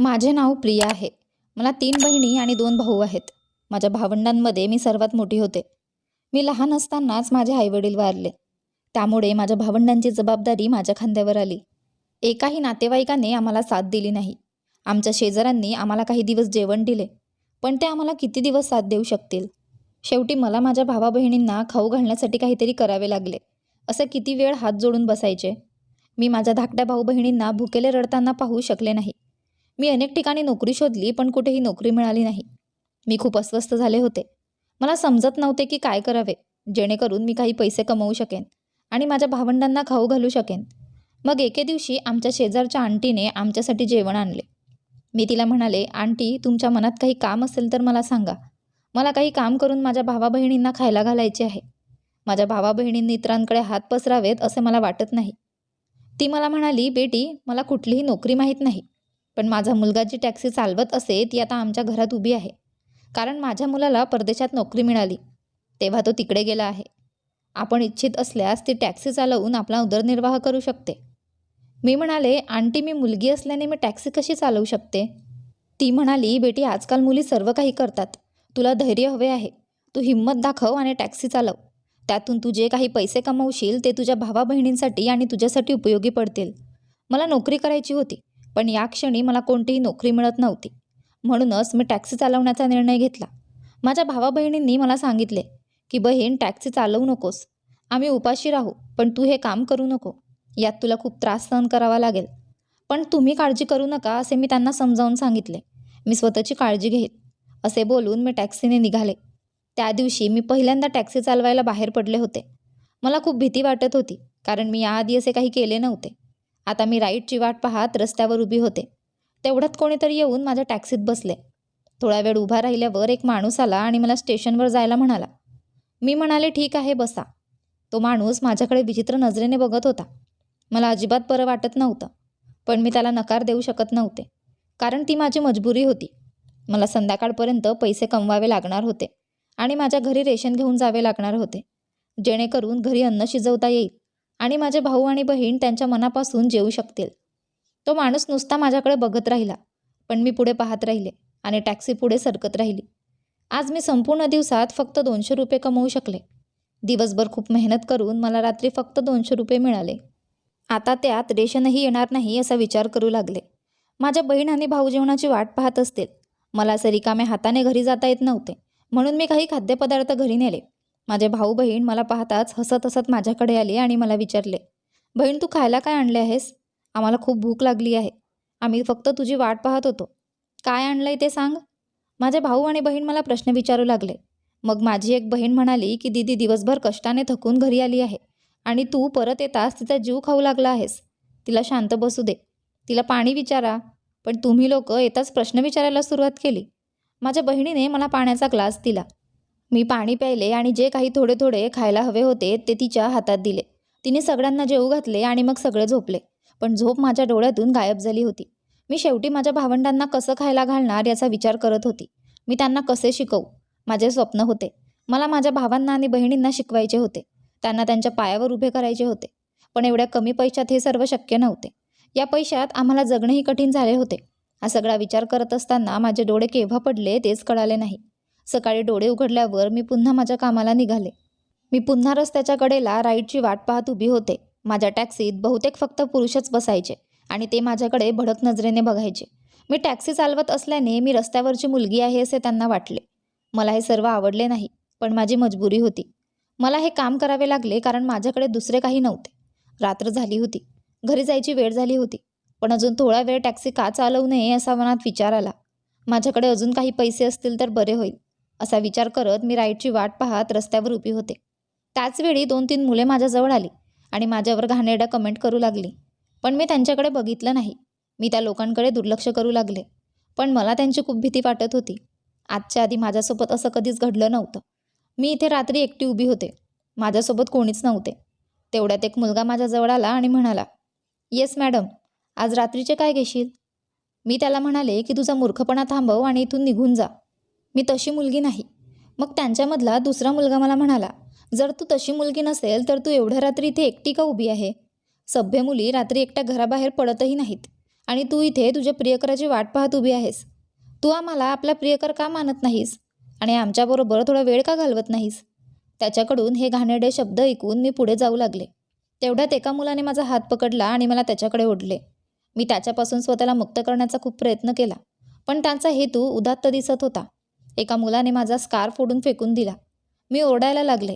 माझे नाव प्रिया आहे. मला तीन बहिणी आणि दोन भाऊ आहेत. माझ्या भावंडांमध्ये मी सर्वात मोठी होते. मी लहान असतानाच माझे आईवडील वारले. त्यामुळे माझ्या भावंडांची जबाबदारी माझ्या खांद्यावर आली. एकाही नातेवाईकाने आम्हाला साथ दिली नाही. आमच्या शेजाऱ्यांनी आम्हाला काही दिवस जेवण दिले पण ते आम्हाला किती दिवस साथ देऊ शकतील? शेवटी मला माझ्या भावा बहिणींना खाऊ घालण्यासाठी काहीतरी करावे लागले. असं किती वेळ हात जोडून बसायचे? मी माझ्या धाकट्या भाऊ बहिणींना भुकेले रडताना पाहू शकले नाही. मी अनेक ठिकाणी नोकरी शोधली पण कुठेही नोकरी मिळाली नाही. मी खूप अस्वस्थ झाले होते. मला समजत नव्हते की काय करावे जेणेकरून मी काही पैसे कमवू शकेन आणि माझ्या भावंडांना खाऊ घालू शकेन. मग एके दिवशी आमच्या शेजारच्या आंटीने आमच्यासाठी जेवण आणले. मी तिला म्हणाले आंटी तुमच्या मनात काही काम असेल तर मला सांगा. मला काही काम करून माझ्या भावा बहिणींना खायला घालायचे आहे. माझ्या भावा बहिणींनी इतरांकडे हात पसरावेत असे मला वाटत नाही. ती मला म्हणाली बेटी मला कुठलीही नोकरी माहीत नाही. पण माझा मुलगा जी टॅक्सी चालवत असे ती आता आमच्या घरात उभी आहे. कारण माझ्या मुलाला परदेशात नोकरी मिळाली. तेव्हा तो तिकडे गेला आहे. आपण इच्छित असल्यास ती टॅक्सी चालवून आपला उदरनिर्वाह करू शकते. मी म्हणाले आंटी मी मुलगी असल्याने मी टॅक्सी कशी चालवू शकते? ती म्हणाली बेटी आजकाल मुली सर्व काही करतात. तुला धैर्य हवे आहे. तू हिंमत दाखव आणि टॅक्सी चालव. त्यातून तू जे काही पैसे कमवशील ते तुझ्या भावा बहिणींसाठी आणि तुझ्यासाठी उपयोगी पडतील. मला नोकरी करायची होती. पण या क्षणी मला कोणतीही नोकरी मिळत नव्हती. म्हणूनच मी टॅक्सी चालवण्याचा निर्णय घेतला. माझ्या भावा बहिणींनी मला सांगितले की बहीण टॅक्सी चालवू नकोस. आम्ही उपाशी राहू पण तू हे काम करू नको. यात तुला खूप त्रास सहन करावा लागेल. पण तुम्ही काळजी करू नका असे मी त्यांना समजावून सांगितले. मी स्वतःची काळजी घेईन असे बोलून मी टॅक्सीने निघाले. त्या दिवशी मी पहिल्यांदा टॅक्सी चालवायला बाहेर पडले होते. मला खूप भीती वाटत होती कारण मी याआधी असे काही केले नव्हते. आता मी राईटची वाट पाहत रस्त्यावर उभी होते. तेवढ्यात कोणीतरी येऊन माझ्या टॅक्सीत बसले. थोडा वेळ उभा राहिल्यावर एक माणूस आला आणि मला स्टेशनवर जायला म्हणाला मी म्हणाले ठीक आहे बसा. तो माणूस माझ्याकडे विचित्र नजरेने बघत होता. मला अजिबात बरं वाटत नव्हतं पण मी त्याला नकार देऊ शकत नव्हते कारण ती माझी मजबुरी होती. मला संध्याकाळपर्यंत पैसे कमवावे लागणार होते आणि माझ्या घरी रेशन घेऊन जावे लागणार होते जेणेकरून घरी अन्न शिजवता येईल. आणि माझे भाऊ आणि बहीण त्यांच्या मनापासून जेवू शकतील. तो माणूस नुसता माझ्याकडे बघत राहिला पण मी पुढे पाहत राहिले आणि टॅक्सी पुढे सरकत राहिली. आज मी संपूर्ण दिवसात फक्त दोनशे रुपये कमवू शकले. दिवसभर खूप मेहनत करून मला रात्री फक्त दोनशे रुपये मिळाले. आता त्यात रेशनही येणार नाही असा विचार करू लागले. माझ्या बहीण आणि भाऊ जेवणाची वाट पाहत असतील. मला असे रिकाम्या हाताने घरी जाता येत नव्हते म्हणून मी काही खाद्यपदार्थ घरी नेले. माझे भाऊ बहीण मला पाहताच हसत हसत माझ्याकडे आले आणि मला विचारले बहीण तू खायला काय आणले आहेस? आम्हाला खूप भूक लागली आहे. आम्ही फक्त तुझी वाट पाहत होतो. काय आणलंय ते सांग. माझे भाऊ आणि बहीण मला प्रश्न विचारू लागले. मग माझी एक बहीण म्हणाली की दीदी दिवसभर कष्टाने थकून घरी आली आहे आणि तू परत येतास तिचा जीव खाऊ लागला आहेस. तिला शांत बसू दे. तिला पाणी विचारा. पण तुम्ही लोक येताच प्रश्न विचारायला सुरुवात केली. माझ्या बहिणीने मला पाण्याचा ग्लास दिला. मी पाणी प्यायले आणि जे काही थोडे थोडे खायला हवे होते ते तिच्या हातात दिले. तिने सगळ्यांना जेवू घातले आणि मग सगळे झोपले. पण झोप माझ्या डोळ्यातून गायब झाली होती. मी शेवटी माझ्या भावंडांना कसं खायला घालणार याचा विचार करत होती. मी त्यांना कसे शिकवू? माझे स्वप्न होते. मला माझ्या भावांना आणि बहिणींना शिकवायचे होते. त्यांना त्यांच्या पायावर उभे करायचे होते. पण एवढ्या कमी पैशात हे सर्व शक्य नव्हते. या पैशात आम्हाला जगणंही कठीण झाले होते. हा सगळा विचार करत असताना माझे डोळे केव्हा पडले तेच कळाले नाही. सकाळी डोळे उघडल्यावर मी पुन्हा माझ्या कामाला निघाले. मी पुन्हा रस्त्याच्या कडेला राईडची वाट पाहत उभी होते. माझ्या टॅक्सीत बहुतेक फक्त पुरुषच बसायचे आणि ते माझ्याकडे भडक नजरेने बघायचे. मी टॅक्सी चालवत असल्याने मी रस्त्यावरची मुलगी आहे असे त्यांना वाटले. मला हे सर्व आवडले नाही पण माझी मजबुरी होती. मला हे काम करावे लागले कारण माझ्याकडे दुसरे काही नव्हते. रात्र झाली होती. घरी जायची वेळ झाली होती. पण अजून थोडा वेळ टॅक्सी का चालवू नये असा मनात विचार आला. माझ्याकडे अजून काही पैसे असतील तर बरे होईल. असा विचार करत मी राईटची वाट पाहत रस्त्यावर उभी होते. त्याचवेळी दोन तीन मुले माझ्याजवळ आली आणि माझ्यावर घाणेरड्या कमेंट करू लागली. पण मी त्यांच्याकडे बघितलं नाही. मी त्या लोकांकडे दुर्लक्ष करू लागले. पण मला त्यांची खूप भीती वाटत होती. आजच्या आधी माझ्यासोबत असं कधीच घडलं नव्हतं. मी इथे रात्री एकटी उभी होते. माझ्यासोबत कोणीच नव्हते. तेवढ्यात एक मुलगा माझ्याजवळ आला आणि म्हणाला येस मॅडम आज रात्रीचे काय घेशील? मी त्याला म्हणाले की तुझा मूर्खपणा थांबव आणि इथून निघून जा. मी तशी मुलगी नाही. मग त्यांच्यामधला दुसरा मुलगा मला म्हणाला जर तू तशी मुलगी नसेल तर तू एवढ्या रात्री इथे एकटी का उभी आहे? सभ्य मुली रात्री एकट्या घराबाहेर पडतही नाहीत आणि तू इथे तुझ्या प्रियकराची वाट पाहत उभी आहेस. तू आम्हाला आपला प्रियकर का मानत नाहीस? आणि आमच्याबरोबर थोडा वेळ का घालवत नाहीस? त्याच्याकडून हे घाणेरडे शब्द ऐकून मी पुढे जाऊ लागले. तेवढ्यात एका मुलाने माझा हात पकडला आणि मला त्याच्याकडे ओढले. मी त्याच्यापासून स्वतःला मुक्त करण्याचा खूप प्रयत्न केला पण त्यांचा हेतू उदात्त दिसत होता. एका मुलाने माझा स्कार्फ ओढून फेकून दिला. मी ओरडायला लागले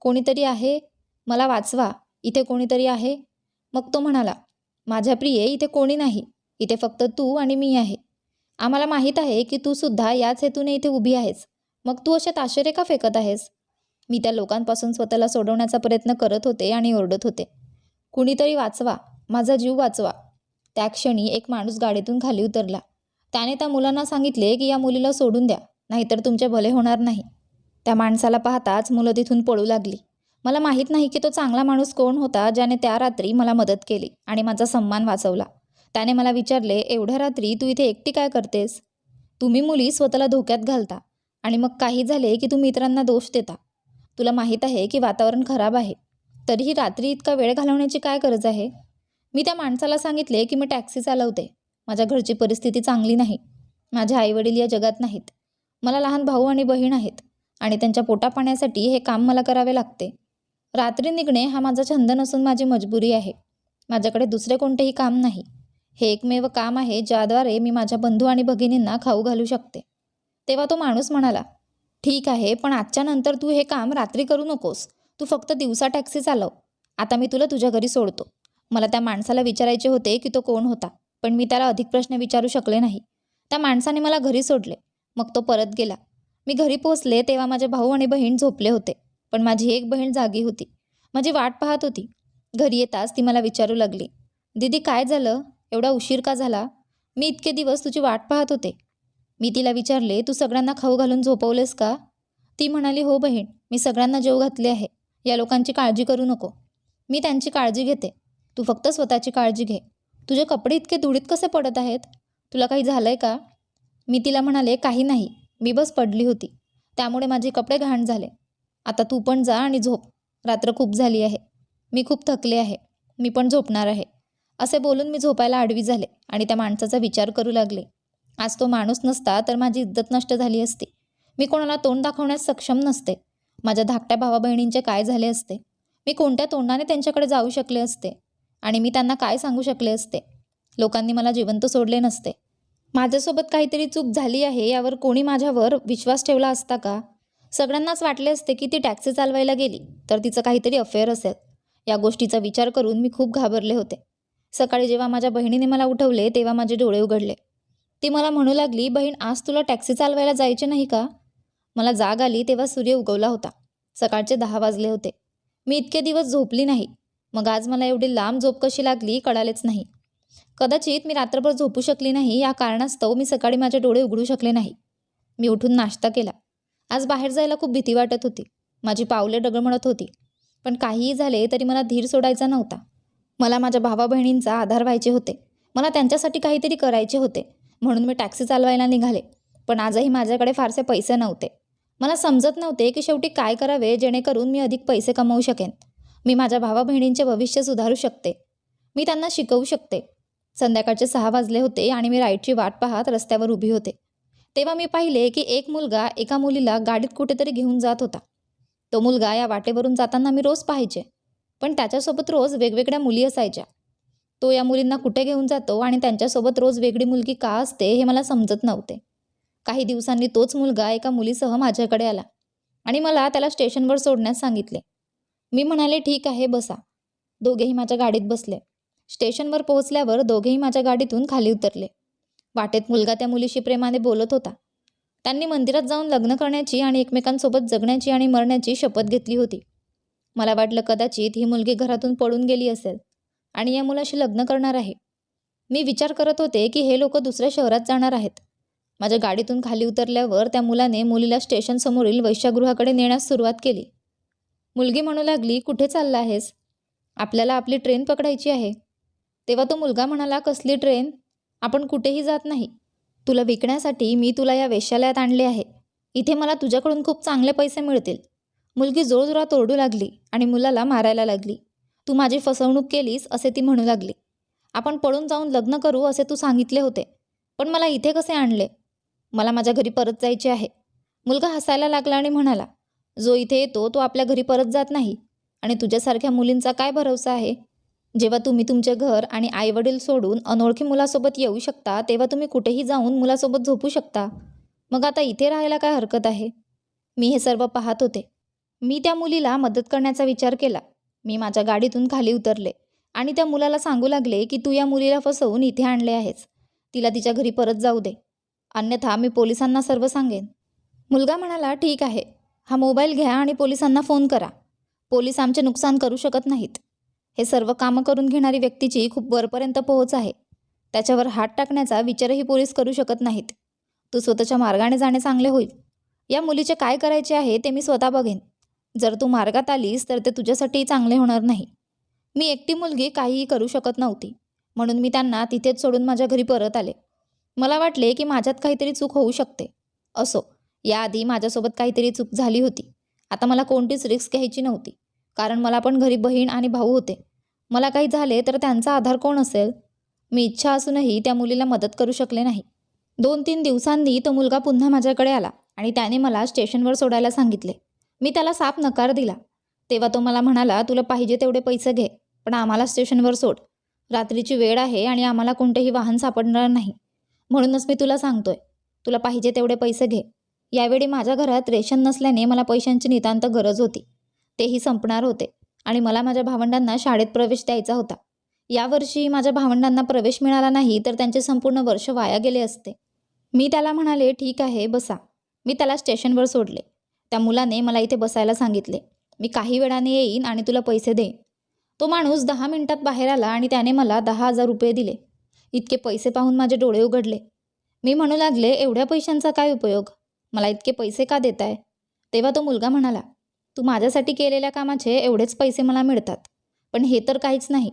कोणीतरी आहे? मला वाचवा. इथे कोणीतरी आहे? मग तो म्हणाला माझ्या प्रिये इथे कोणी नाही. इथे फक्त तू आणि मी आहे. आम्हाला माहीत आहे की तू सुद्धा याच हेतूने इथे उभी आहेस. मग तू अशा ताशेरे का फेकत आहेस? मी त्या लोकांपासून स्वतःला सोडवण्याचा प्रयत्न करत होते आणि ओरडत होते. कुणीतरी वाचवा. माझा जीव वाचवा. त्या क्षणी एक माणूस गाडीतून खाली उतरला. त्याने त्या मुलांना सांगितले की या मुलीला सोडून द्या. नाहीतर तुमचे भले होणार नाही. त्या माणसाला पाहताच मुलं तिथून पळू लागली. मला माहीत नाही की तो चांगला माणूस कोण होता ज्याने त्या रात्री मला मदत केली आणि माझा सन्मान वाचवला. त्याने मला विचारले एवढ्या रात्री तू इथे एकटी काय करतेस? तुम्ही मुली स्वतःला धोक्यात घालता आणि मग काही झाले की तुम्ही इतरांना दोष देता. तुला माहीत आहे की वातावरण खराब आहे. तरीही रात्री इतका वेळ घालवण्याची काय गरज आहे? मी त्या माणसाला सांगितले की मी टॅक्सी चालवते. माझ्या घरची परिस्थिती चांगली नाही. माझे आईवडील या जगात नाहीत. मला लहान भाऊ आणि बहीण आहेत आणि त्यांच्या पोटापाण्यासाठी हे काम मला करावे लागते. रात्री निघणे हा माझा छंद नसून माझी मजबुरी आहे. माझ्याकडे दुसरे कोणतेही काम नाही. हे एकमेव काम आहे ज्याद्वारे मी माझ्या बंधू आणि भगिनींना खाऊ घालू शकते. तेव्हा तो माणूस म्हणाला ठीक आहे पण आजच्या नंतर तू हे काम रात्री करू नकोस. तू फक्त दिवसा टॅक्सी चालव. आता मी तुला तुझ्या घरी सोडतो. मला त्या माणसाला विचारायचे होते की तो कोण होता पण मी त्याला अधिक प्रश्न विचारू शकले नाही. त्या माणसाने मला घरी सोडले. मग तो परत गेला. मी घरी पोहोचले तेव्हा माझे भाऊ आणि बहीण झोपले होते पण माझी एक बहीण जागी होती. माझी वाट पाहत होती. घरी येताच ती मला विचारू लागली. दीदी काय झालं? एवढा उशीर का झाला? मी इतके दिवस तुझी वाट पाहत होते. मी तिला विचारले तू सगळ्यांना खाऊ घालून झोपवलेस का? ती म्हणाली हो बहीण मी सगळ्यांना जेव घातले आहे. या लोकांची काळजी करू नको. मी त्यांची काळजी घेते. तू फक्त स्वतःची काळजी घे. तुझे कपडे इतके धुळीत कसे पडत आहेत? तुला काही झालं आहे का? मी तिला म्हणाले काही नाही. मी बस पडली होती. त्यामुळे माझे कपडे घाण झाले. आता तू पण जा आणि झोप. रात्र खूप झाली आहे. मी खूप थकले आहे. मी पण झोपणार आहे. असे बोलून मी झोपायला आडवी झाले आणि त्या माणसाचा विचार करू लागले. आज तो माणूस नसता तर माझी इज्जत नष्ट झाली असती. मी कोणाला तोंड दाखवण्यास सक्षम नसते. माझ्या धाकट्या भावा बहिणींचे काय झाले असते? मी कोणत्या तोंडाने त्यांच्याकडे जाऊ शकले असते? आणि मी त्यांना काय सांगू शकले असते? लोकांनी मला जिवंत सोडले नसते. माझ्यासोबत काहीतरी चूक झाली आहे यावर कोणी माझ्यावर विश्वास ठेवला असता का? सगळ्यांनाच वाटले असते की ती टॅक्सी चालवायला गेली तर तिचं काहीतरी अफेअर असेल. या गोष्टीचा विचार करून मी खूप घाबरले होते. सकाळी जेव्हा माझ्या बहिणीने मला उठवले तेव्हा माझे डोळे उघडले. ती मला म्हणू लागली बहीण आज तुला टॅक्सी चालवायला जायचे नाही का? मला जाग आली तेव्हा सूर्य उगवला होता. सकाळचे दहा वाजले होते. मी इतके दिवस झोपली नाही. मग आज मला एवढी लांब झोप कशी लागली कळालेच नाही. कदाचित मी रात्रभर झोपू शकली नाही या कारणास्तव मी सकाळी माझे डोळे उघडू शकले नाही. मी उठून नाश्ता केला. आज बाहेर जायला खूप भीती वाटत होती. माझी पावले डगमळत होती. पण काहीही झाले तरी मला धीर सोडायचा नव्हता. मला माझ्या भावा बहिणींचा आधार व्हायचे होते. मला त्यांच्यासाठी काहीतरी करायचे होते. म्हणून मी टॅक्सी चालवायला निघाले. पण आजही माझ्याकडे फारसे पैसे नव्हते. मला समजत नव्हते की शेवटी काय करावे जेणेकरून मी अधिक पैसे कमवू शकेन. मी माझ्या भावा बहिणींचे भविष्य सुधारू शकते. मी त्यांना शिकवू शकते. संध्याकाळचे सहा वाजले होते आणि मी राईटची वाट पाहत रस्त्यावर उभी होते. तेव्हा मी पाहिले की एक मुलगा एका मुलीला गाडीत कुठेतरी घेऊन जात होता. तो मुलगा या वाटेवरून जाताना मी रोज पाहायचे पण त्याच्यासोबत रोज वेगवेगळ्या मुली असायच्या. तो या मुलींना कुठे घेऊन जातो आणि त्यांच्यासोबत रोज वेगळी मुलगी का असते हे मला समजत नव्हते. काही दिवसांनी तोच मुलगा एका मुलीसह माझ्याकडे आला आणि मला त्याला स्टेशनवर सोडण्यास सांगितले. मी म्हणाले ठीक आहे बसा. दोघेही माझ्या गाडीत बसले. स्टेशनवर पोहोचल्यावर दोघेही माझ्या गाडीतून खाली उतरले. वाटेत मुलगा त्या मुलीशी प्रेमाने बोलत होता. त्यांनी मंदिरात जाऊन लग्न करण्याची आणि एकमेकांसोबत जगण्याची आणि मरण्याची शपथ घेतली होती. मला वाटलं कदाचित ही मुलगी घरातून पळून गेली असेल आणि या मुलाशी लग्न करणार आहे. मी विचार करत होते की हे लोक दुसऱ्या शहरात जाणार आहेत. माझ्या गाडीतून खाली उतरल्यावर त्या मुलाने मुलीला स्टेशनसमोरील वैश्यागृहाकडे नेण्यास सुरुवात केली. मुलगी म्हणू लागली कुठे चालला आहेस? आपल्याला आपली ट्रेन पकडायची आहे. तेव्हा तो मुलगा म्हणाला कसली ट्रेन? आपण कुठेही जात नाही. तुला विकण्यासाठी मी तुला या वेश्यालयात आणले आहे. इथे मला तुझ्याकडून खूप चांगले पैसे मिळतील. मुलगी जोरजोरात ओरडू लागली आणि मुलाला मारायला लागली. तू माझी फसवणूक केलीस असे ती म्हणू लागली. आपण पळून जाऊन लग्न करू असे तू सांगितले होते. पण मला इथे कसे आणले? मला माझ्या घरी परत जायचे आहे. मुलगा हसायला लागला आणि म्हणाला जो इथे येतो तो आपल्या घरी परत जात नाही. आणि तुझ्यासारख्या मुलींचा काय भरवसा आहे? जेव्हा तुम्ही तुमचे घर आणि आईवडील सोडून अनोळखी मुलासोबत येऊ शकता तेव्हा तुम्ही कुठेही जाऊन मुलासोबत झोपू शकता. मग आता इथे राहायला काय हरकत आहे? मी हे सर्व पाहत होते. मी त्या मुलीला मदत करण्याचा विचार केला. मी माझ्या गाडीतून खाली उतरले आणि त्या मुलाला सांगू लागले की तू या मुलीला फसवून इथे आणले आहेस. तिला तिच्या घरी परत जाऊ दे. अन्यथा मी पोलिसांना सर्व सांगेन. मुलगा म्हणाला ठीक आहे. हा मोबाईल घ्या आणि पोलिसांना फोन करा. पोलीस आमचे नुकसान करू शकत नाहीत. हे सर्व कामं करून घेणारी व्यक्तीची खूप वरपर्यंत पोहोच आहे. त्याच्यावर हात टाकण्याचा विचारही पोलीस करू शकत नाहीत. तू स्वतःच्या मार्गाने जाणे चांगले होईल. या मुलीचे काय करायचे आहे ते मी स्वतः बघेन. जर तू मार्गात आलीस तर ते तुझ्यासाठी चांगले होणार नाही. मी एकटी मुलगी काहीही करू शकत नव्हती. म्हणून मी त्यांना तिथेच सोडून माझ्या घरी परत आले. मला वाटले की माझ्यात काहीतरी चूक होऊ शकते. असो याआधी माझ्यासोबत काहीतरी चूक झाली होती. आता मला कोणतीच रिस्क घ्यायची नव्हती. कारण मला पण घरी बहीण आणि भाऊ होते. मला काही झाले तर त्यांचा आधार कोण असेल? मी इच्छा असूनही त्या मुलीला मदत करू शकले नाही. दोन तीन दिवसांनी तो मुलगा पुन्हा माझ्याकडे आला आणि त्याने मला स्टेशनवर सोडायला सांगितले. मी त्याला साप नकार दिला. तेव्हा तो मला म्हणाला तुला पाहिजे तेवढे पैसे घे पण आम्हाला स्टेशनवर सोड. रात्रीची वेळ आहे आणि आम्हाला कोणतेही वाहन सापडणार नाही. म्हणूनच मी तुला सांगतोय तुला पाहिजे तेवढे पैसे घे. यावेळी माझ्या घरात रेशन नसल्याने मला पैशांची नितांत गरज होती. तेही संपणार होते आणि मला माझ्या भावंडांना शाळेत प्रवेश द्यायचा होता. यावर्षी माझ्या भावंडांना प्रवेश मिळाला नाही तर त्यांचे संपूर्ण वर्ष वाया गेले असते. मी त्याला म्हणाले ठीक आहे बसा. मी त्याला स्टेशनवर सोडले. त्या मुलाने मला इथे बसायला सांगितले. मी काही वेळाने येईन आणि तुला पैसे देईन. तो माणूस दहा मिनिटात बाहेर आला आणि त्याने मला दहा हजार रुपये दिले. इतके पैसे पाहून माझे डोळे उघडले. मी म्हणू लागले एवढ्या पैशांचा काय उपयोग? मला इतके पैसे का देताय? तेव्हा तो मुलगा म्हणाला तू माझ्यासाठी केलेल्या कामाचे एवढेच पैसे मला मिळतात. पण हे तर काहीच नाही.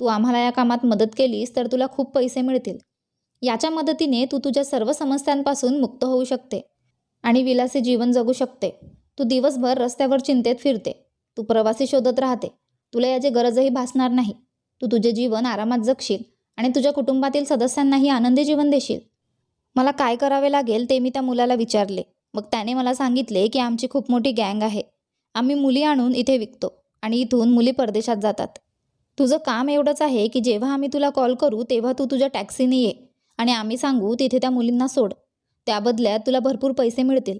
तू आम्हाला या कामात मदत केलीस तर तुला खूप पैसे मिळतील. याच्या मदतीने तू तुझ्या सर्व समस्यांपासून मुक्त होऊ शकते आणि विलासी जीवन जगू शकते. तू दिवसभर रस्त्यावर चिंतेत फिरते. तू प्रवासी शोधत राहते. तुला याची गरजही भासणार नाही. तू तुझे जीवन आरामात जगशील आणि तुझ्या कुटुंबातील सदस्यांनाही आनंदी जीवन देशील. मला काय करावे लागेल ते मी त्या मुलाला विचारले. मग त्याने मला सांगितले की आमची खूप मोठी गँग आहे. आम्ही मुली आणून इथे विकतो आणि इथून मुली परदेशात जातात. तुझं काम एवढंच आहे की जेव्हा आम्ही तुला कॉल करू तेव्हा तू तुझ्या टॅक्सीने ये आणि आम्ही सांगू तिथे त्या मुलींना सोड. त्या बदल्यात तुला भरपूर पैसे मिळतील.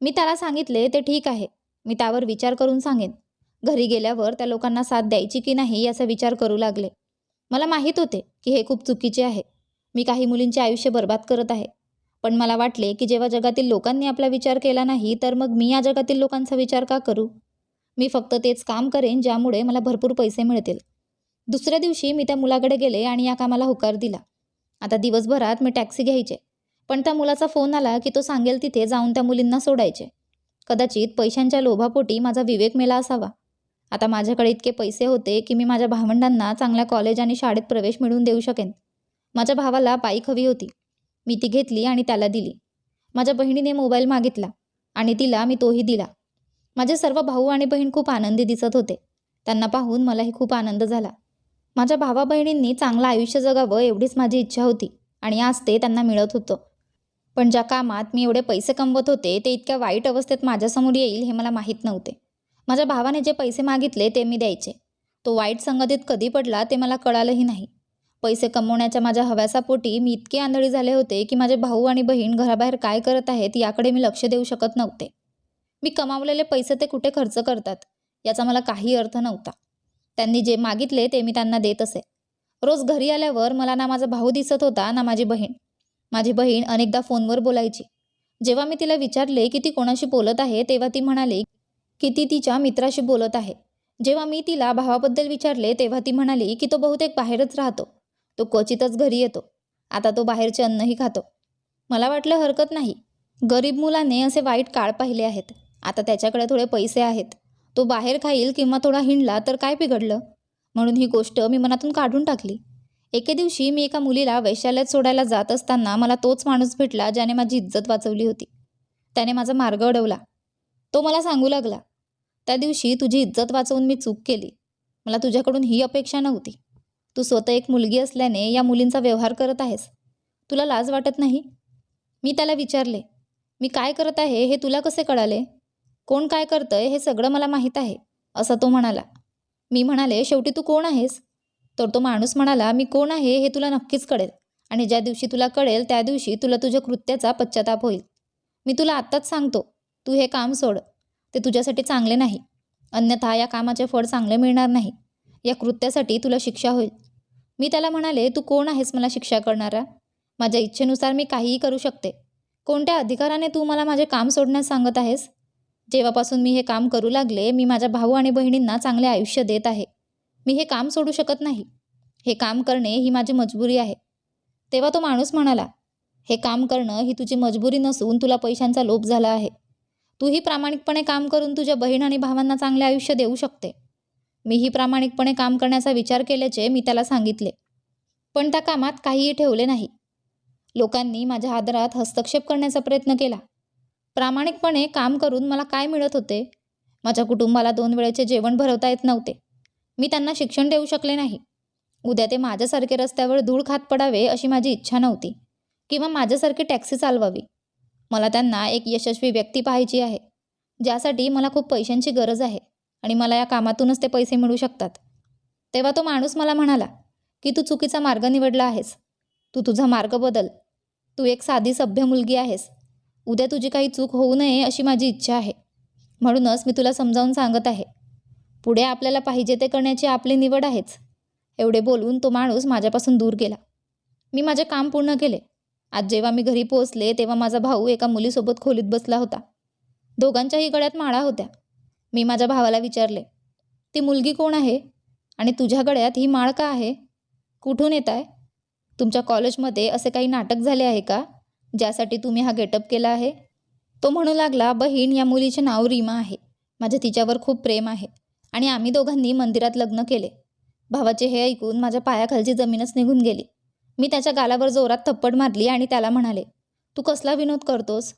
मी त्याला सांगितले ते ठीक आहे. मी त्यावर विचार करून सांगेन. घरी गेल्यावर त्या लोकांना साथ द्यायची की नाही याचा विचार करू लागले. मला माहीत होते की हे खूप चुकीचे आहे. मी काही मुलींचे आयुष्य बर्बाद करत आहे. पण मला वाटले की जेव्हा जगातील लोकांनी आपला विचार केला नाही तर मग मी या जगातील लोकांचा विचार का करू? मी फक्त तेच काम करेन ज्यामुळे मला भरपूर पैसे मिळतील. दुसऱ्या दिवशी मी त्या मुलाकडे गेले आणि या कामाला होकार दिला. आता दिवसभरात मी टॅक्सी घ्यायचे पण त्या मुलाचा फोन आला की तो सांगेल तिथे जाऊन त्या मुलींना सोडायचे. कदाचित पैशांच्या लोभापोटी माझा विवेक मेला असावा. आता माझ्याकडे इतके पैसे होते की मी माझ्या भावंडांना चांगल्या कॉलेज आणि शाळेत प्रवेश मिळवून देऊ शकेन. माझ्या भावाला बाईक हवी होती. मी ती घेतली आणि त्याला दिली. माझ्या बहिणीने मोबाईल मागितला आणि तिला मी तोही दिला. माझे सर्व भाऊ आणि बहीण खूप आनंदी दिसत होते. त्यांना पाहून मलाही खूप आनंद झाला. माझ्या भावा बहिणींनी चांगलं आयुष्य जगावं एवढीच माझी इच्छा होती आणि आज ते त्यांना मिळत होतं. पण ज्या कामात मी एवढे पैसे कमवत होते ते इतक्या वाईट अवस्थेत माझ्यासमोर येईल हे मला माहीत नव्हते. माझ्या भावाने जे पैसे मागितले ते मी द्यायचे. तो वाईट संगतीत कधी पडला ते मला कळालंही नाही. पैसे कमवण्याच्या माझ्या हव्यासापोटी मी इतके आंधळी झाले होते की माझे भाऊ आणि बहीण घराबाहेर काय करत आहेत याकडे मी लक्ष देऊ शकत नव्हते. मी कमावलेले पैसे ते कुठे खर्च करतात? याचा मला काही अर्थ नव्हता. त्यांनी जे मागितले ते मी त्यांना देत असे. रोज घरी आल्यावर मला ना माझा भाऊ दिसत होता ना माझी बहीण. माझी बहीण अनेकदा फोनवर बोलायची. जेव्हा मी तिला विचारले की ती कोणाशी बोलत आहे तेव्हा ती म्हणाली की ती तिच्या मित्राशी बोलत आहे. जेव्हा मी तिला भावाबद्दल विचारले तेव्हा ती म्हणाली की तो बहुतेक बाहेरच राहतो. तो क्वचितच घरी येतो. आता तो बाहेरचे अन्नही खातो. मला वाटलं हरकत नाही. गरीब मुलाने असे वाईट काळ पाहिले आहेत. आता त्याच्याकडे थोडे पैसे आहेत. तो बाहेर खाईल किंवा थोडा हिंडला तर काय बिघडलं? म्हणून ही गोष्ट मी मनातून काढून टाकली. एके दिवशी मी एका मुलीला वैशाल्यात सोडायला जात असताना मला तोच माणूस भेटला ज्याने माझी इज्जत वाचवली होती. त्याने माझा मार्ग अडवला. तो मला सांगू लागला त्या दिवशी तुझी इज्जत वाचवून मी चूक केली. मला तुझ्याकडून ही अपेक्षा नव्हती. तू स्वतः एक मुलगी असल्याने या मुलींचा व्यवहार करत आहेस. तुला लाज वाटत नाही? मी त्याला विचारले मी काय करत आहे हे तुला कसे कळाले? कोण काय करतंय हे सगळं मला माहीत आहे असं तो म्हणाला. मी म्हणाले शेवटी तू कोण आहेस? तर तो माणूस म्हणाला मी कोण आहे हे तुला नक्कीच कळेल आणि ज्या दिवशी तुला कळेल त्या दिवशी तुला तुझ्या कृत्याचा पश्चाताप होईल. मी तुला आत्ताच सांगतो तू हे काम सोड ते तुझ्यासाठी चांगले नाही. अन्यथा या कामाचे फळ चांगले मिळणार नाही. या कृत्यासाठी तुला शिक्षा होईल. मी त्याला म्हणाले तू कोण आहेस मला शिक्षा करणारा? माझ्या इच्छेनुसार मी काहीही करू शकते. कोणत्या अधिकाराने तू मला माझे काम सोडण्यास सांगत आहेस? जेव्हापासून मी हे काम करू लागले मी माझ्या भाऊ आणि बहिणींना चांगले आयुष्य देत आहे. मी हे काम सोडू शकत नाही. हे काम करणे ही माझी मजबुरी आहे. तेव्हा तो माणूस म्हणाला हे काम करणं ही तुझी मजबुरी नसून तुला पैशांचा लोभ झाला आहे. तूही प्रामाणिकपणे काम करून तुझ्या बहीण आणि भावांना चांगले आयुष्य देऊ शकते. मीही प्रामाणिकपणे काम करण्याचा विचार केल्याचे मी त्याला सांगितले. पण त्या कामात काहीही ठेवले नाही. लोकांनी माझ्या आदरात हस्तक्षेप करण्याचा प्रयत्न केला. प्रामाणिकपणे काम करून मला काय मिळत होते? माझ्या कुटुंबाला दोन वेळेचे जेवण भरवता येत नव्हते. मी त्यांना शिक्षण देऊ शकले नाही. उद्या ते माझ्यासारखे रस्त्यावर धूळ खात पडावे अशी माझी इच्छा नव्हती किंवा माझ्यासारखी टॅक्सी चालवावी. मला त्यांना एक यशस्वी व्यक्ती पाहायची आहे ज्यासाठी मला खूप पैशांची गरज आहे. आणि मला या कामातूनच ते पैसे मिळू शकतात. तेव्हा तो माणूस मला म्हणाला की तू चुकीचा मार्ग निवडला आहेस. तू तुझा मार्ग बदल. तू एक साधी सभ्य मुलगी आहेस. उद्या तुझी काही चूक होऊ नये अशी माझी इच्छा आहे. म्हणूनच मी तुला समजावून सांगत आहे. पुढे आपल्याला पाहिजे ते करण्याची आपली निवड आहेच. एवढे बोलून तो माणूस माझ्यापासून दूर गेला. मी माझे काम पूर्ण केले. आज जेव्हा मी घरी पोहोचले तेव्हा माझा भाऊ एका मुलीसोबत खोलीत बसला होता. दोघांच्याही गळ्यात माळा होत्या. मी माझ्या भावाला विचारले ती मुलगी कोण आहे? आणि तुझ्या गळ्यात ही माळ का आहे? कुठून येत आहे? तुमच्या कॉलेजमध्ये असे काही नाटक झाले आहे का ज्यासाठी तुम्ही हा गेटअप केला आहे तो म्हणू लागला बहीण या मुलीचे नाव रीमा आहे. माझे तिच्यावर खूप प्रेम आहे आणि आम्ही दोघांनी मंदिरात लग्न केले. भावाचे हे ऐकून माझ्या पायाखालची जमीनच निघून गेली. मी त्याच्या गालावर जोरात थप्पड मारली आणि त्याला म्हणाले तू कसला विनोद करतोस?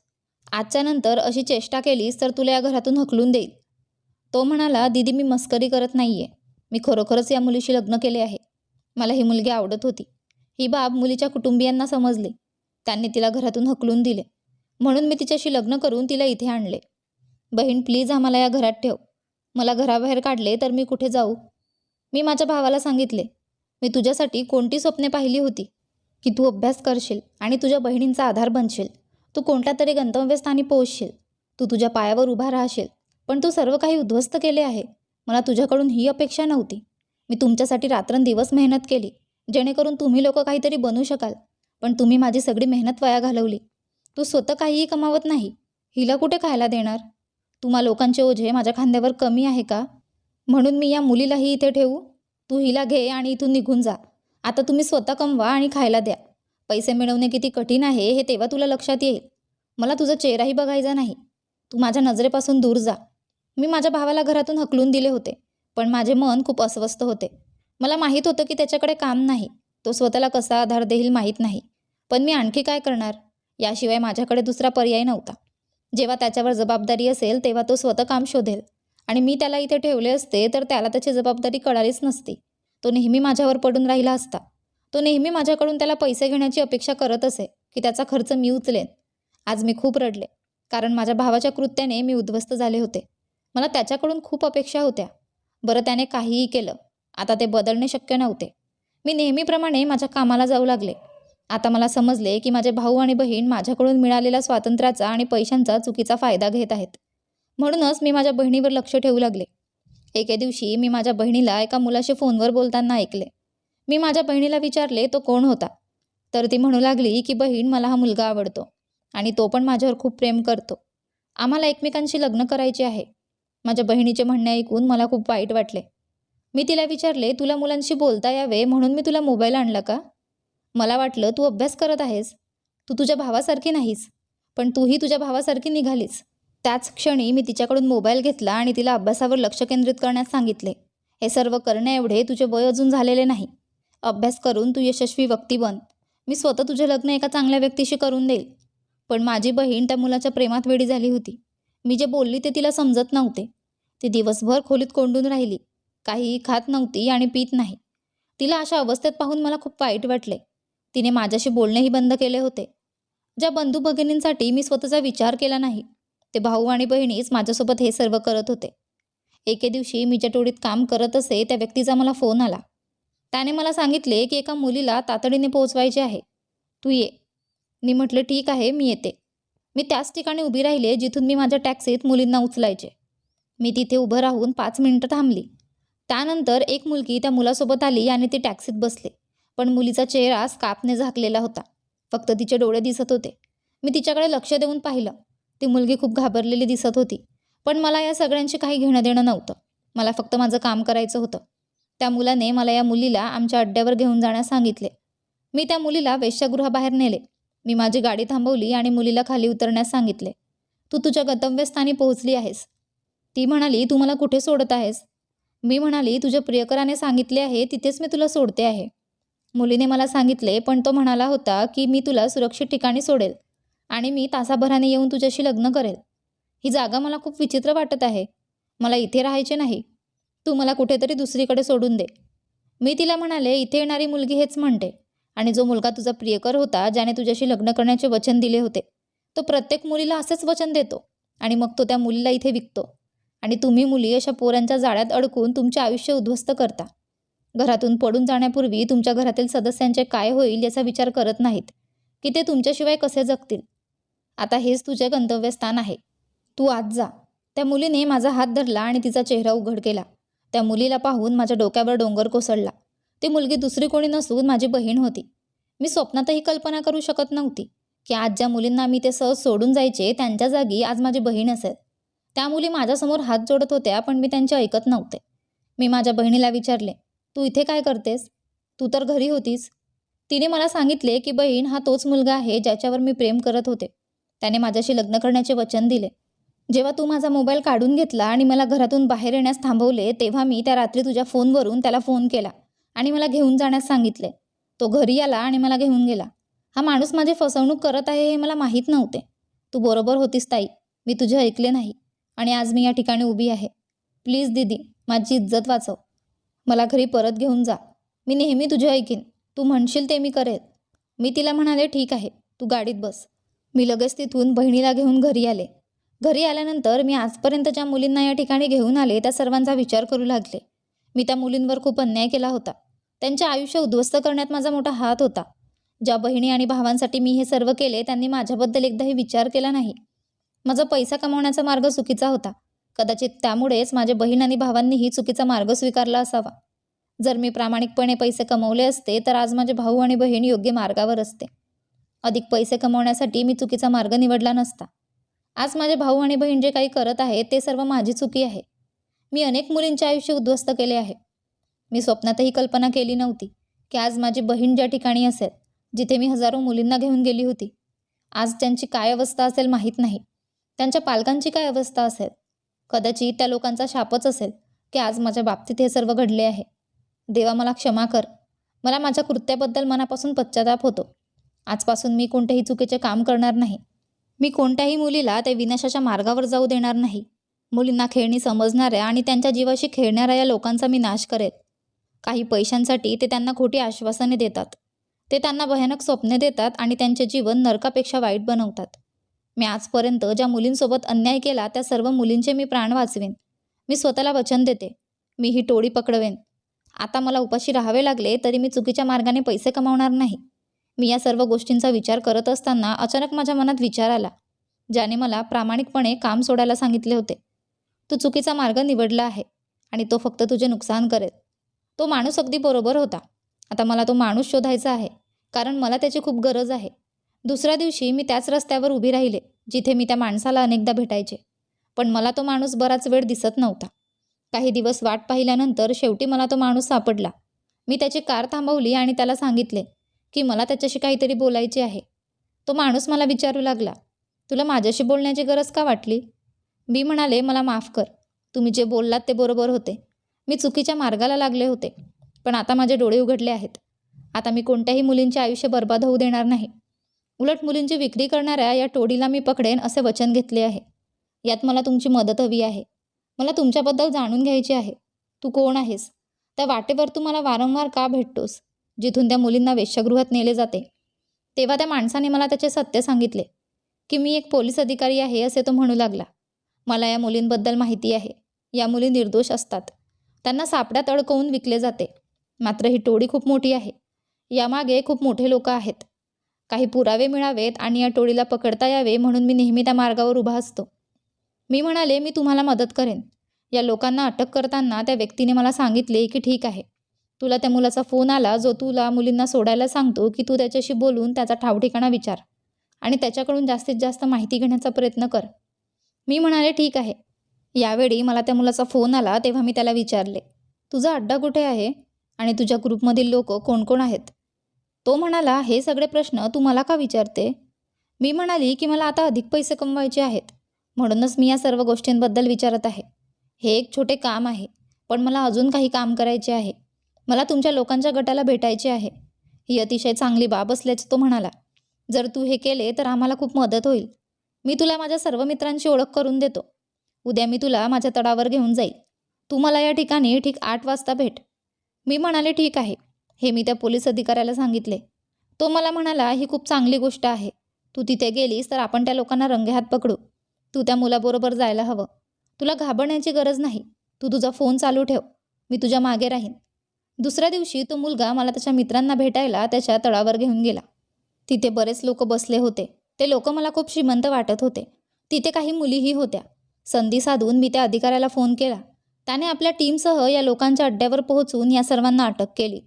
आजच्या नंतर अशी चेष्टा केलीस तर तुला या घरातून हकलून देईल. तो म्हणाला दीदी मी मस्करी करत नाही आहे मी खरोखरच या मुलीशी लग्न केले आहे. मला ही मुलगी आवडत होती. ही बाब मुलीच्या कुटुंबियांना समजली. त्यांनी तिला घरातून हकलून दिले. म्हणून मी तिच्याशी लग्न करून तिला इथे आणले. बहीण प्लीज आम्हाला या घरात ठेव. मला घराबाहेर काढले तर मी कुठे जाऊ? मी माझ्या भावाला सांगितले. मी तुझ्यासाठी कोणती स्वप्ने पाहिली होती? की तू अभ्यास करशील आणि तुझ्या बहिणींचा आधार बनशील. तू कोणत्या तरी गंतव्यस्थानी पोहोचशील. तू तुझ्या पायावर उभा राहशील. पण तू सर्व काही उद्ध्वस्त केले आहे. मला तुझ्याकडून ही अपेक्षा नव्हती. मी तुमच्यासाठी रात्रंदिवस मेहनत केली जेणेकरून तुम्ही लोक काहीतरी बनू शकाल. पण तुम्ही माझी सगळी मेहनत वाया घालवली. तू स्वतः काहीही कमावत नाही. हिला कुठे खायला देणार? तुम्हा लोकांचे ओझे माझ्या खांद्यावर कमी आहे का? म्हणून मी या मुलीलाही इथे ठेवू? तू हिला घे आणि इथून निघून जा. आता तुम्ही स्वतः कमवा आणि खायला द्या. पैसे मिळवणे किती कठीण आहे हे तेव्हा तुला लक्षात येईल. मला तुझा चेहराही बघायचा नाही. तू माझ्या नजरेपासून दूर जा. मी माझ्या भावाला घरातून हकलून दिले होते पण माझे मन खूप अस्वस्थ होते. मला माहीत होतं की त्याच्याकडे काम नाही तो स्वतःला कसा आधार देईल माहीत नाही पण मी आणखी काय करणार? याशिवाय माझ्याकडे दुसरा पर्याय नव्हता. जेव्हा त्याच्यावर जबाबदारी असेल तेव्हा तो स्वतः काम शोधेल. आणि मी त्याला इथे ठेवले असते तर त्याला त्याची जबाबदारी कळालीच नसती. तो नेहमी माझ्यावर पडून राहिला असता. तो नेहमी माझ्याकडून त्याला पैसे घेण्याची अपेक्षा करत असे की त्याचा खर्च मी उचलेन. आज मी खूप रडले कारण माझ्या भावाच्या कृत्याने मी उद्ध्वस्त झाले होते. मला त्याच्याकडून खूप अपेक्षा होत्या. बरं त्याने काहीही केलं. आता ते बदलणे शक्य नव्हते. मी नेहमीप्रमाणे माझ्या कामाला जाऊ लागले. आता मला समजले की माझे भाऊ आणि बहीण माझ्याकडून मिळालेल्या स्वातंत्र्याचा आणि पैशांचा चुकीचा फायदा घेत आहेत. म्हणूनच मी माझ्या बहिणीवर लक्ष ठेवू लागले. एके दिवशी मी माझ्या बहिणीला एका मुलाशी फोनवर बोलताना ऐकले. मी माझ्या बहिणीला विचारले तो कोण होता? तर ती म्हणू लागली की बहीण मला हा मुलगा आवडतो आणि तो पण माझ्यावर खूप प्रेम करतो. आम्हाला एकमेकांशी लग्न करायचे आहे. माझ्या बहिणीचे म्हणणे ऐकून मला खूप वाईट वाटले. मी तिला विचारले तुला मुलांशी बोलता यावे म्हणून मी तुला मोबाईल आणला का? मला वाटलं तू अभ्यास करत आहेस. तू तुझ्या भावासारखी नाहीस. पण तूही तुझ्या भावासारखी निघालीस. त्याच क्षणी मी तिच्याकडून मोबाईल घेतला आणि तिला अभ्यासावर लक्ष केंद्रित करण्यास सांगितले. हे सर्व करण्याएवढे तुझे वय अजून झालेले नाही. अभ्यास करून तू यशस्वी व्यक्ती बन. मी स्वतः तुझे लग्न एका चांगल्या व्यक्तीशी करून देईल. पण माझी बहीण त्या मुलाच्या प्रेमात वेडी झाली होती. मी जे बोलली ते तिला समजत नव्हते. ती दिवसभर खोलीत कोंडून राहिली. काहीही खात नव्हती आणि पीत नाही. तिला अशा अवस्थेत पाहून मला खूप वाईट वाटले. तिने माझ्याशी बोलणेही बंद केले होते. ज्या बंधू भगिनींसाठी मी स्वतःचा विचार केला नाही ते भाऊ आणि बहिणीच माझ्यासोबत हे सर्व करत होते. एके दिवशी मी ज्या टोळीत काम करत असे त्या व्यक्तीचा मला फोन आला. त्याने मला सांगितले की एका मुलीला तातडीने पोहोचवायचे आहे. तू ये. मी म्हटलं ठीक आहे मी येते. मी त्याच ठिकाणी उभी राहिले जिथून मी माझ्या टॅक्सीत मुलींना उचलायचे. मी तिथे उभं राहून पाच मिनिटं थांबली. त्यानंतर एक मुलगी त्या मुलासोबत आली आणि ती टॅक्सीत बसले. पण मुलीचा चेहरा स्कापने झाकलेला होता. फक्त तिचे डोळे दिसत होते. मी तिच्याकडे लक्ष देऊन पाहिलं. ती मुलगी खूप घाबरलेली दिसत होती. पण मला या सगळ्यांशी काही घेणं देणं नव्हतं. मला फक्त माझं काम करायचं होतं. त्या मुलाने मला या मुलीला आमच्या अड्ड्यावर घेऊन जाण्यास सांगितले. मी त्या मुलीला वेश्यागृहाबाहेर नेले. मी माझी गाडी थांबवली आणि मुलीला खाली उतरण्यास सांगितले. तू तुझ्या गंतव्यस्थानी पोहोचली आहेस. ती म्हणाली तू मला कुठे सोडत आहेस? मी म्हणाली तुझ्या प्रियकराने सांगितले आहे तिथेच मी तुला सोडते आहे. मुलीने मला सांगितले पण तो म्हणाला होता की मी तुला सुरक्षित ठिकाणी सोडेल आणि मी तासाभराने येऊन तुझ्याशी लग्न करेल. ही जागा मला खूप विचित्र वाटत आहे. मला इथे राहायचे नाही. तू मला कुठेतरी दुसरीकडे सोडून दे. मी तिला म्हणाले इथे येणारी मुलगी हेच म्हणते आणि जो मुलगा तुझा प्रियकर होता ज्याने तुझ्याशी लग्न करण्याचे वचन दिले होते तो प्रत्येक मुलीला असेच वचन देतो आणि मग तो त्या मुलीला इथे विकतो. आणि तुम्ही मुली अशा पोरांच्या जाळ्यात अडकून तुमचे आयुष्य उद्ध्वस्त करता. घरातून पडून जाण्यापूर्वी तुमच्या घरातील सदस्यांचे काय होईल याचा विचार करत नाहीत की ते तुमच्याशिवाय कसे जगतील? आता हेच तुझे गंतव्यस्थान आहे. तू आज जा. त्या मुलीने माझा हात धरला आणि तिचा चेहरा उघड केला. त्या मुलीला पाहून माझ्या डोक्यावर डोंगर कोसळला. ती मुलगी दुसरी कोणी नसून माझी बहीण होती. मी स्वप्नातही कल्पना करू शकत नव्हती की आज ज्या मुलींना मी ते सहज सोडून जायचे त्यांच्या जागी आज माझी बहीण असेल. त्या मुली माझ्यासमोर हात जोडत होत्या पण मी त्यांचे ऐकत नव्हते. मी माझ्या बहिणीला विचारले तू इथे काय करतेस? तू तर घरी होतीस. तिने मला सांगितले की बहीण हा तोच मुलगा आहे ज्याच्यावर मी प्रेम करत होते. त्याने माझ्याशी लग्न करण्याचे वचन दिले. जेव्हा तू माझा मोबाईल काढून घेतला आणि मला घरातून बाहेर येण्यास थांबवले तेव्हा मी त्या रात्री तुझ्या फोनवरून त्याला फोन केला आणि मला घेऊन जाण्यास सांगितले. तो घरी आला आणि मला घेऊन गेला. हा माणूस माझी फसवणूक करत आहे हे मला माहीत नव्हते. तू बरोबर होतीस ताई. मी तुझे ऐकले नाही. आणि आज मी या ठिकाणी उभी आहे. प्लीज दीदी माझी इज्जत वाचव. मला घरी परत घेऊन जा. मी नेहमी तुझे ऐकीन. तू म्हणशील ते मी करेल. मी तिला म्हणाले ठीक आहे. तू गाडीत बस. मी लगेच तिथून बहिणीला घेऊन घरी आले. घरी आल्यानंतर मी आजपर्यंत ज्या मुलींना या ठिकाणी घेऊन आले त्या सर्वांचा विचार करू लागले. मी त्या मुलींवर खूप अन्याय केला होता. त्यांचे आयुष्य उद्ध्वस्त करण्यात माझा मोठा हात होता. ज्या बहिणी आणि भावांसाठी मी हे सर्व केले त्यांनी माझ्याबद्दल एकदाही विचार केला नाही. माझा पैसा कमावण्याचा मार्ग चुकीचा होता. कदाचित त्यामुळेच माझ्या बहीण आणि भावांनीही चुकीचा मार्ग स्वीकारला असावा. जर मी प्रामाणिकपणे पैसे कमवले असते तर आज माझे भाऊ आणि बहीण योग्य मार्गावर असते. अधिक पैसे कमवण्यासाठी मी चुकीचा मार्ग निवडला नसता. आज माझे भाऊ आणि बहीण जे काही करत आहे ते सर्व माझी चुकी आहे. मी अनेक मुलींचे आयुष्य उद्ध्वस्त केले आहे. मी स्वप्नातही कल्पना केली नव्हती की आज माझी बहीण ज्या ठिकाणी असेल जिथे मी हजारो मुलींना घेऊन गेली होती. आज त्यांची काय अवस्था असेल माहीत नाही. त्यांच्या पालकांची काय अवस्था असेल? कदाचित त्या लोकांचा शापच असेल की आज माझ्या बाबतीत हे सर्व घडले आहे. देवा मला क्षमा कर. मला माझ्या कृत्याबद्दल मनापासून पश्चाताप होतो. आजपासून मी कोणतेही चुकीचे काम करणार नाही. मी कोणत्याही मुलीला त्या विनाशाच्या मार्गावर जाऊ देणार नाही. मुलींना खेळणी समजणाऱ्या आणि त्यांच्या जीवाशी खेळणाऱ्या या लोकांचा मी नाश करेल. काही पैशांसाठी ते त्यांना खोटी आश्वासने देतात. ते त्यांना भयानक स्वप्ने देतात आणि त्यांचे जीवन नरकापेक्षा वाईट बनवतात. मी आजपर्यंत ज्या मुलींसोबत अन्याय केला त्या सर्व मुलींचे मी प्राण वाचवेन. मी स्वतःला वचन देते. मी ही टोळी पकडवेन. आता मला उपाशी राहावे लागले तरी मी चुकीच्या मार्गाने पैसे कमावणार नाही. मी या सर्व गोष्टींचा विचार करत असताना अचानक माझ्या मनात विचार आला ज्याने मला प्रामाणिकपणे काम सोडायला सांगितले होते. तू चुकीचा मार्ग निवडला आहे आणि तो फक्त तुझे नुकसान करेल. तो माणूस अगदी बरोबर होता. आता मला तो माणूस शोधायचा आहे कारण मला त्याची खूप गरज आहे. दुसऱ्या दिवशी मी त्याच रस्त्यावर उभी राहिले जिथे मी त्या माणसाला अनेकदा भेटायचे. पण मला तो माणूस बराच वेळ दिसत नव्हता. काही दिवस वाट पाहिल्यानंतर शेवटी मला तो माणूस सापडला. मी त्याची कार थांबवली आणि त्याला सांगितले की मला त्याच्याशी काहीतरी बोलायचे आहे. तो माणूस मला विचारू लागला तुला माझ्याशी बोलण्याची गरज का वाटली? मी म्हणाले मला माफ कर. तुम्ही जे बोललात ते बरोबर होते. मी चुकीच्या मार्गाला लागले होते. पण आता माझे डोळे उघडले आहेत. आता मी कोणत्याही मुलींचे आयुष्य बर्बाद होऊ देणार नाही. उलट मुलींची विक्री करणाऱ्या या टोळीला मी पकडेन असे वचन घेतले आहे. यात मला तुमची मदत हवी आहे. मला तुमच्याबद्दल जाणून घ्यायची आहे. तू कोण आहेस? त्या वाटेवर तू मला वारंवार का भेटतोस? जिथून त्या मुलींना वेश्यागृहात नेले जाते. तेव्हा त्या माणसाने मला त्याचे सत्य सांगितले. की मी एक पोलीस अधिकारी आहे असे तो म्हणू लागला. मला या मुलींबद्दल माहिती आहे. या मुली निर्दोष असतात. त्यांना सापड्यात अडकवून विकले जाते. मात्र ही टोळी खूप मोठी आहे. यामागे खूप मोठे लोक आहेत. काही पुरावे मिळावेत आणि या टोळीला पकडता यावे म्हणून मी नेहमी त्या मार्गावर उभा असतो. मी म्हणाले मी तुम्हाला मदत करेन. या लोकांना अटक करताना त्या व्यक्तीने मला सांगितले की ठीक आहे. तुला त्या मुलाचा फोन आला जो तुला मुलींना सोडायला सांगतो की तू त्याच्याशी बोलून त्याचा ठावठिकाणा विचार आणि त्याच्याकडून जास्तीत जास्त माहिती घेण्याचा प्रयत्न कर. मी म्हणाले ठीक आहे. यावेळी मला त्या मुलाचा फोन आला तेव्हा मी त्याला विचारले तुझा अड्डा कुठे आहे? आणि तुझ्या ग्रुपमधील लोक कोण कोण आहेत? तो म्हणाला हे सगळे प्रश्न तू मला का विचारते? मी म्हणाली की मला आता अधिक पैसे कमवायचे आहेत. म्हणूनच मी या सर्व गोष्टींबद्दल विचारत आहे. हे एक छोटे काम आहे पण मला अजून काही काम करायचे आहे. मला तुमच्या लोकांच्या गटाला भेटायचे आहे. ही अतिशय चांगली बाब असल्याचे तो म्हणाला. जर तू हे केले तर आम्हाला खूप मदत होईल. मी तुला माझ्या सर्व मित्रांची ओळख करून देतो. उद्या मी तुला माझ्या तडावर घेऊन जाईल. तू मला या ठिकाणी ठीक आठ वाजता भेट. मी म्हणाले ठीक आहे. हे मी त्या पोलीस अधिकाऱ्याला सांगितले. तो मला म्हणाला ही खूप चांगली गोष्ट आहे. तू तिथे गेलीस तर आपण त्या लोकांना रंगेहात पकडू. तू त्या मुलाबरोबर जायला हवं. तुला घाबरण्याची गरज नाही. तू तुझा फोन चालू ठेव. मी तुझ्या मागे राहीन. दुसऱ्या दिवशी तो मुलगा मला त्याच्या मित्रांना भेटायला त्याच्या तळावर घेऊन गेला. तिथे बरेच लोक बसले होते. ते लोक मला खूप श्रीमंत वाटत होते. तिथे काही मुलीही होत्या. संधी साधून मी त्या अधिकाऱ्याला फोन केला. त्याने आपल्या टीमसह या लोकांच्या अड्ड्यावर पोहोचून या सर्वांना अटक केली.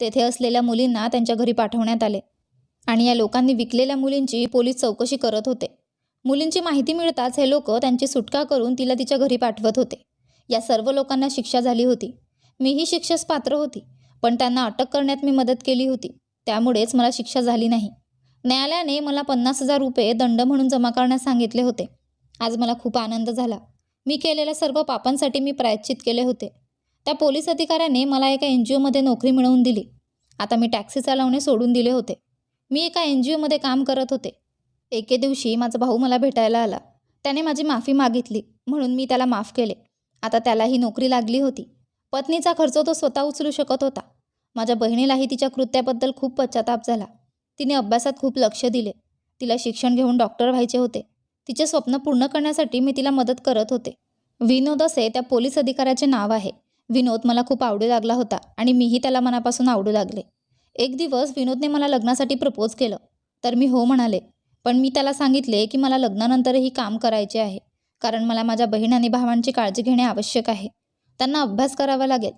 तेथे असलेल्या मुलींना त्यांच्या घरी पाठवण्यात आले. आणि या लोकांनी विकलेल्या मुलींची पोलीस चौकशी करत होते. मुलींची माहिती मिळताच हे लोक त्यांची सुटका करून तिला तिच्या घरी पाठवत होते. या सर्व लोकांना शिक्षा झाली होती. मीही शिक्षेस पात्र होती पण त्यांना अटक करण्यात मी मदत केली होती. त्यामुळेच मला शिक्षा झाली नाही. न्यायालयाने मला पन्नास हजार रुपये दंड म्हणून जमा करण्यास सांगितले होते. आज मला खूप आनंद झाला. मी केलेल्या सर्व पापांसाठी मी प्रायश्चित केले होते. त्या पोलीस अधिकाऱ्याने मला एका एन जी ओमध्ये नोकरी मिळवून दिली. आता मी टॅक्सी चालवणे सोडून दिले होते. मी एका एन जी ओमध्ये काम करत होते. एके दिवशी माझा भाऊ मला भेटायला आला. त्याने माझी माफी मागितली म्हणून मी त्याला माफ केले. आता त्यालाही नोकरी लागली होती. पत्नीचा खर्च तो स्वतः उचलू शकत होता. माझ्या बहिणीलाही तिच्या कृत्याबद्दल खूप पश्चाताप झाला. तिने अभ्यासात खूप लक्ष दिले. तिला शिक्षण घेऊन डॉक्टर व्हायचे होते. तिचे स्वप्न पूर्ण करण्यासाठी मी तिला मदत करत होते. विनोद असे त्या पोलीस अधिकाऱ्याचे नाव आहे. विनोद मला खूप आवडू लागला होता आणि मीही त्याला मनापासून आवडू लागले. एक दिवस विनोदने मला लग्नासाठी प्रपोज केलं. तर मी हो म्हणाले पण मी त्याला सांगितले की मला लग्नानंतरही काम करायचे आहे कारण मला माझ्या बहीण आणि भावांची काळजी घेणे आवश्यक आहे. त्यांना अभ्यास करावा लागेल.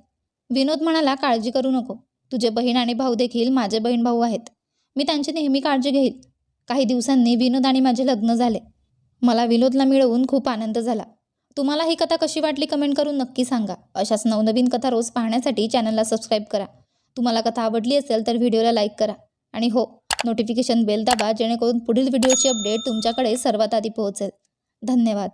विनोद म्हणाला काळजी करू नको. तुझे बहीण आणि भाऊ देखील माझे बहीण भाऊ आहेत. मी त्यांची नेहमी काळजी घेईल. काही दिवसांनी विनोद आणि माझे लग्न झाले. मला विनोदला मिळवून खूप आनंद झाला. तुम्हाला ही कथा कशी वाटली कमेंट करून नक्की सांगा. अशाच नवनवीन कथा रोज पाहण्यासाठी चॅनलला सबस्क्राईब करा. तुम्हाला कथा आवडली असेल तर व्हिडिओला लाईक करा. आणि हो नोटिफिकेशन बेल दाबा जेणेकरून पुढील व्हिडिओची अपडेट तुमच्याकडे सर्वात आधी पोहोचेल. धन्यवाद.